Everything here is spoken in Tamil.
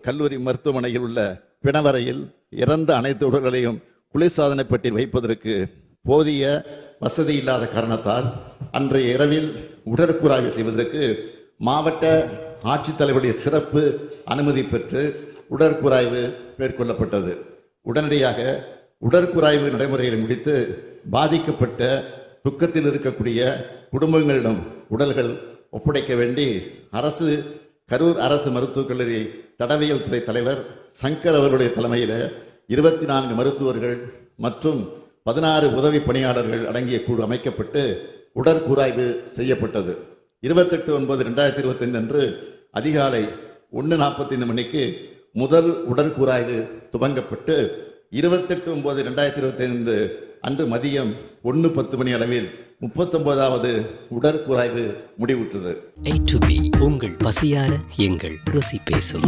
கல்லூரி மருத்துவமனையில் உள்ள பிணவரையில் இறந்த அனைத்து உடல்களையும் குளிர்சாதன பெட்டியில் வைப்பதற்கு போதிய வசதி இல்லாத காரணத்தால் அன்றைய இரவில் உடற்கூறாய்வு செய்வதற்கு மாவட்ட ஆட்சித்தலைவருடைய சிறப்பு அனுமதி பெற்று உடற்கூறாய்வு மேற்கொள்ளப்பட்டது. உடனடியாக உடற்கூறாய்வு நடைமுறைகளை முடித்து பாதிக்கப்பட்ட துக்கத்தில் இருக்கக்கூடிய குடும்பங்களிடம் உடல்கள் ஒப்படைக்க வேண்டி அரசு கரூர் அரசு மருத்துவக் கல்லூரி தடவியல் துறை தலைவர் சங்கர் அவர்களுடைய தலைமையில் இருபத்தி நான்கு மருத்துவர்கள் மற்றும் பதினாறு உதவி பணியாளர்கள் அடங்கிய குழு அமைக்கப்பட்டு உடற்கூராய்வு செய்யப்பட்டது. இருபத்தெட்டு ஒன்பது ரெண்டாயிரத்தி இருபத்தைந்து அன்று அதிகாலை ஒன்று நாற்பத்தைந்து மணிக்கு முதல் உடற்கூராய்வு துவங்கப்பட்டு இருபத்தெட்டு ஒன்பது ரெண்டாயிரத்தி இருபத்தைந்து அன்று மதியம் ஒன்று பத்து மணி அளவில் முப்பத்தொன்பதாவது உடற்கூறாய்வு முடிவுற்றது. உங்கள் பசியார எங்கள் ருசி பேசும்.